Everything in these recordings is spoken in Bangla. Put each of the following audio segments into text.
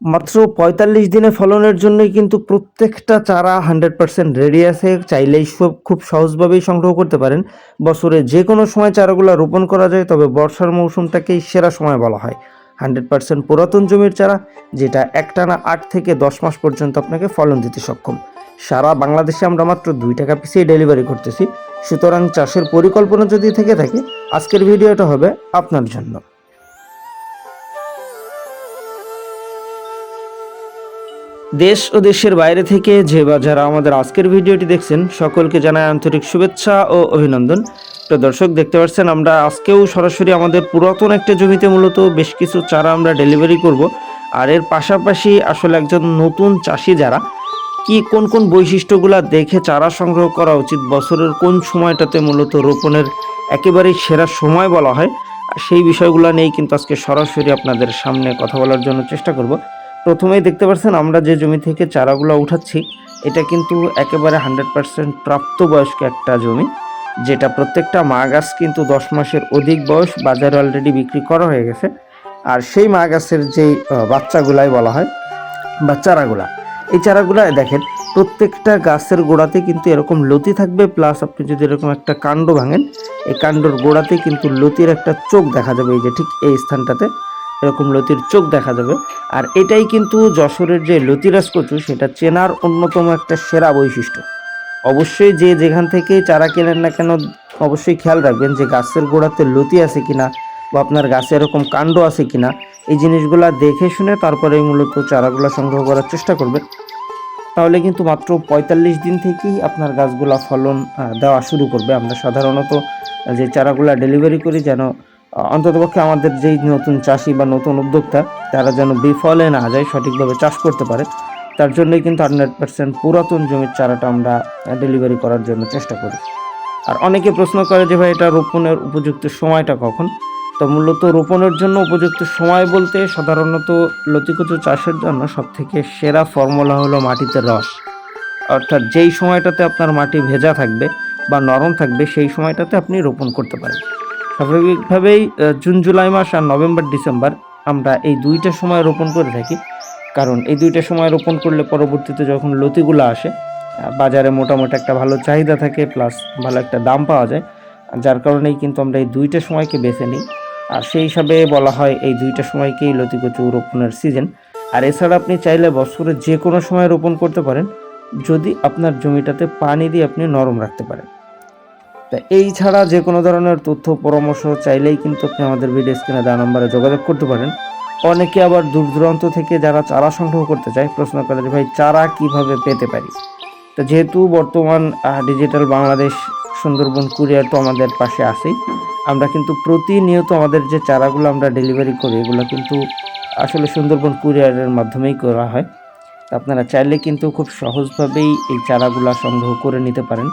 মাত্র পঁয়তাল্লিশ দিনে ফলনের জন্যই কিন্তু প্রত্যেকটা চারা হান্ড্রেড পার্সেন্ট রেডি আছে। চাইলেই সব খুব সহজভাবেই সংগ্রহ করতে পারেন। বছরে যে কোনো সময় চারাগুলো রোপণ করা যায়, তবে বর্ষার মৌসুমটাকেই সেরা সময় বলা হয়। হান্ড্রেড পার্সেন্ট পুরাতন জমির চারা, যেটা একটানা আট থেকে দশ মাস পর্যন্ত আপনাকে ফলন দিতে সক্ষম। সারা বাংলাদেশে আমরা মাত্র দুই টাকা পিছিয়ে ডেলিভারি করতেছি। সুতরাং চাষের পরিকল্পনা যদি থেকে থাকে, আজকের ভিডিওটা হবে আপনার জন্য। দেশ ও দেশের বাইরে থেকে যে বা যারা আমাদের আজকের ভিডিওটি দেখছেন, সকলকে জানাই আন্তরিক শুভেচ্ছা ও অভিনন্দন। তো দর্শক, দেখতে পাচ্ছেন, আমরা আজকেও সরাসরি আমাদের পুরাতন একটা জমিতে মূলত বেশ কিছু চারা আমরা ডেলিভারি করব। আর এর পাশাপাশি আসলে একজন নতুন চাষি যারা, কি কোন কোন বৈশিষ্ট্যগুলো দেখে চারা সংগ্রহ করা উচিত, বছরের কোন সময়টাতে মূলত রোপণের একেবারেই সেরা সময় বলা হয় সেই বিষয়গুলো নিয়েই কিন্তু আজকে সরাসরি আপনাদের সামনে কথা বলার জন্য চেষ্টা করব। প্রথমেই দেখতে পাচ্ছেন আমরা যে জমি থেকে চারাগুলো উঠাচ্ছি, এটা কিন্তু একেবারে হান্ড্রেড পার্সেন্ট প্রাপ্তবয়স্ক একটা জমি, যেটা প্রত্যেকটা মা গাছ কিন্তু দশ মাসের অধিক বয়স বাজারে অলরেডি বিক্রি করা হয়ে গেছে। আর সেই মা গাছের যেই বাচ্চাগুলাই বলা হয়, বা চারাগুলা, এই চারাগুলা দেখেন, প্রত্যেকটা গাছের গোড়াতে কিন্তু এরকম লতি থাকবে প্লাস আপনি যদি এরকম একটা কাণ্ড ভাঙেন, এই কাণ্ডর গোড়াতে কিন্তু লতির একটা চোখ দেখা যাবে, এই যে ঠিক এই স্থানটাতে। এরকম লতির চোখ দেখা যাবে। আর এটাই কিন্তু যশোরের যে লতিরাজ কচু সেটা চেনার অন্যতম একটা সেরা বৈশিষ্ট্য। অবশ্যই যে যেখান থেকে চারা কেনেন না কেন, অবশ্যই খেয়াল রাখবেন যে গাছের গোড়াতে লতি আছে কিনা বা আপনার গাছে এরকম কাণ্ড আছে কিনা। এই জিনিসগুলা দেখে শুনে তারপরে মূলত চারাগুলো সংগ্রহ করার চেষ্টা করবেন। তাহলে কিন্তু মাত্র পঁয়তাল্লিশ দিন থেকেই আপনার গাছগুলা ফলন দেওয়া শুরু করবে। আমরা সাধারণত যে চারাগুলা ডেলিভারি করি যেন অন্ততপক্ষে আমাদের যেই নতুন চাষি বা নতুন উদ্যোক্তা, তারা যেন বিফলে না যায়, সঠিকভাবে চাষ করতে পারে। তার জন্যই কিন্তু হান্ড্রেড পার্সেন্ট পুরাতন জমির চারাটা আমরা ডেলিভারি করার জন্য চেষ্টা করি। আর অনেকে প্রশ্ন করে যে ভাই, এটা রোপণের উপযুক্ত সময়টা কখন? তো মূলত রোপণের জন্য উপযুক্ত সময় বলতে সাধারণত লতিকুচু চাষের জন্য সবথেকে সেরা ফর্মুলা হলো মাটিতে রস। অর্থাৎ যেই সময়টাতে আপনার মাটি ভেজা থাকবে বা নরম থাকবে, সেই সময়টাতে আপনি রোপণ করতে পারেন। স্বাভাবিকভাবেই জুন, জুলাই মাস আর নভেম্বর, ডিসেম্বর আমরা এই দুইটা সময় রোপণ করে থাকি। কারণ এই দুইটা সময় রোপণ করলে পরবর্তীতে যখন লতিগুলো আসে বাজারে মোটামুটি একটা ভালো চাহিদা থাকে, প্লাস ভালো একটা দাম পাওয়া যায়। যার কারণেই কিন্তু আমরা এই দুইটা সময়কে বেছে নিই। আর সেই হিসাবে বলা হয় এই দুইটা সময়কেই লতিকচু রোপণের সিজন। আর এছাড়া আপনি চাইলে বছরে যে কোনো সময় রোপণ করতে পারেন। যদি আপনার জমিটাতে পানি দিয়ে আপনি নরম রাখতে পারেন। তা এই ছাড়া যে কোনো ধরনের তথ্য, পরামর্শ চাইলেই কিন্তু আপনি আমাদের ভিডিও স্ক্রিনে দেওয়া নম্বরে যোগাযোগ করতে পারেন। অনেকে আবার দূর দূরান্ত থেকে যারা চারা সংগ্রহ করতে চায়, প্রশ্ন করে যে, ভাই, চারা কীভাবে পেতে পারি? তো যেহেতু বর্তমান ডিজিটাল বাংলাদেশ, সুন্দরবন কুরিয়ার তো আমাদের পাশে আছেই, আমরা কিন্তু প্রতিনিয়ত আমাদের যে চারাগুলো আমরা ডেলিভারি করি, এগুলো কিন্তু আসলে সুন্দরবন কুরিয়ারের মাধ্যমেই করা হয়। আপনারা চাইলে কিন্তু খুব সহজভাবেই এই চারাগুলো সংগ্রহ করে নিতে পারেন।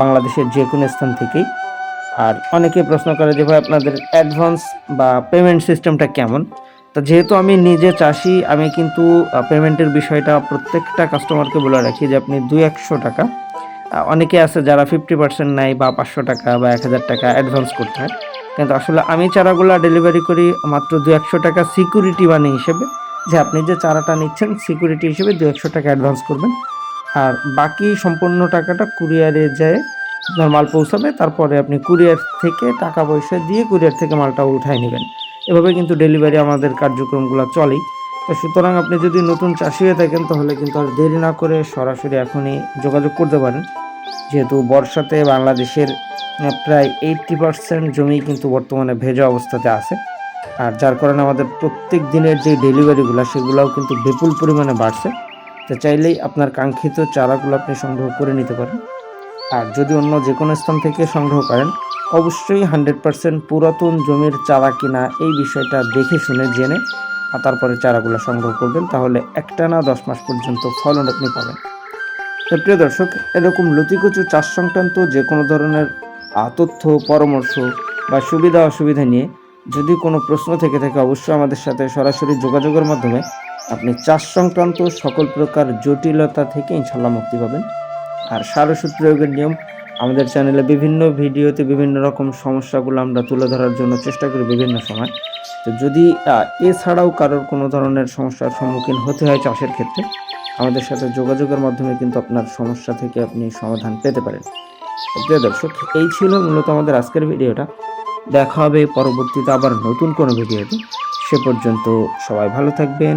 বাংলাদেশের যে কোনো স্থান থেকেই। আর অনেকে প্রশ্ন করে যে ভাই, আপনাদের অ্যাডভান্স বা পেমেন্ট সিস্টেমটা কেমন? তো যেহেতু আমি নিজে চাষি, আমি কিন্তু পেমেন্টের বিষয়টা প্রত্যেকটা কাস্টমারকে বলে রাখি যে আপনি দুই একশো টাকা। অনেকে আছে যারা ফিফটি পার্সেন্ট নেয় বা পাঁচশো টাকা বা এক হাজার টাকা অ্যাডভান্স করতে হয়। কিন্তু আসলে আমি চারাগুলো ডেলিভারি করি মাত্র দু একশো টাকা সিকিউরিটি মানি হিসেবে। যে আপনি যে চারাটা নিচ্ছেন সিকিউরিটি হিসেবে দু একশো টাকা অ্যাডভান্স করবেন। আর বাকি সম্পূর্ণ টাকাটা কুরিয়ারে যায় আপনার মাল পৌঁছাবে, তারপরে আপনি কুরিয়ার থেকে টাকা পয়সা দিয়ে কুরিয়ার থেকে মালটা উঠায় নেবেন। এভাবে কিন্তু ডেলিভারি আমাদের কার্যক্রমগুলো চলেই। তো সুতরাং আপনি যদি নতুন চাষি হয়ে থাকেন, তাহলে কিন্তু আর দেরি না করে সরাসরি এখনই যোগাযোগ করতে পারেন। যেহেতু বর্ষাতে বাংলাদেশের প্রায় এইট্টি পার্সেন্ট জমি কিন্তু বর্তমানে ভেজা অবস্থাতে আছে। আর যার কারণে আমাদের প্রত্যেক দিনের যে ডেলিভারিগুলো সেগুলোও কিন্তু বিপুল পরিমাণে বাড়ছে। তো চাইলেই আপনার কাঙ্ক্ষিত চারাগুলো আপনি সংগ্রহ করে নিতে পারেন। আর যদি অন্য যে কোনো স্থান থেকে সংগ্রহ করেন, অবশ্যই হান্ড্রেড পার্সেন্ট পুরাতন জমির চারা কিনা এই বিষয়টা দেখে শুনে, জেনে আর তারপরে চারাগুলো সংগ্রহ করবেন, তাহলে একটানা দশ মাস পর্যন্ত ফলন আপনি পাবেন। তো প্রিয় দর্শক, এরকম লতিকচু চাষ সংক্রান্ত যে কোনো ধরনের তথ্য, পরামর্শ বা সুবিধা অসুবিধা নিয়ে যদি কোনো প্রশ্ন থেকে থাকে, অবশ্যই আমাদের সাথে সরাসরি যোগাযোগের মাধ্যমে চাষ সংক্রান্ত সকল প্রকার জটিলতা থেকে ইনশাল্লাহ মুক্তি পাবেন। আর সার ওষুধ প্রয়োগের নিয়ম, আমাদের চ্যানেলে বিভিন্ন ভিডিওতে বিভিন্ন রকম সমস্যাগুলো আমরা তুলে ধরার জন্য চেষ্টা করি বিভিন্ন সময়। তো যদি এছাড়াও কারোর কোনো ধরনের সমস্যার সম্মুখীন হতে হয় চাষের ক্ষেত্রে, আমাদের সাথে যোগাযোগের মাধ্যমে কিন্তু আপনার সমস্যা থেকে আপনি সমাধান পেতে পারেন। প্রিয় দর্শক, এই ছিল মূলত আমাদের আজকের ভিডিওটা। দেখা হবে পরবর্তীতে আবার নতুন কোনো ভিডিওতে। সে পর্যন্ত সবাই ভালো থাকবেন।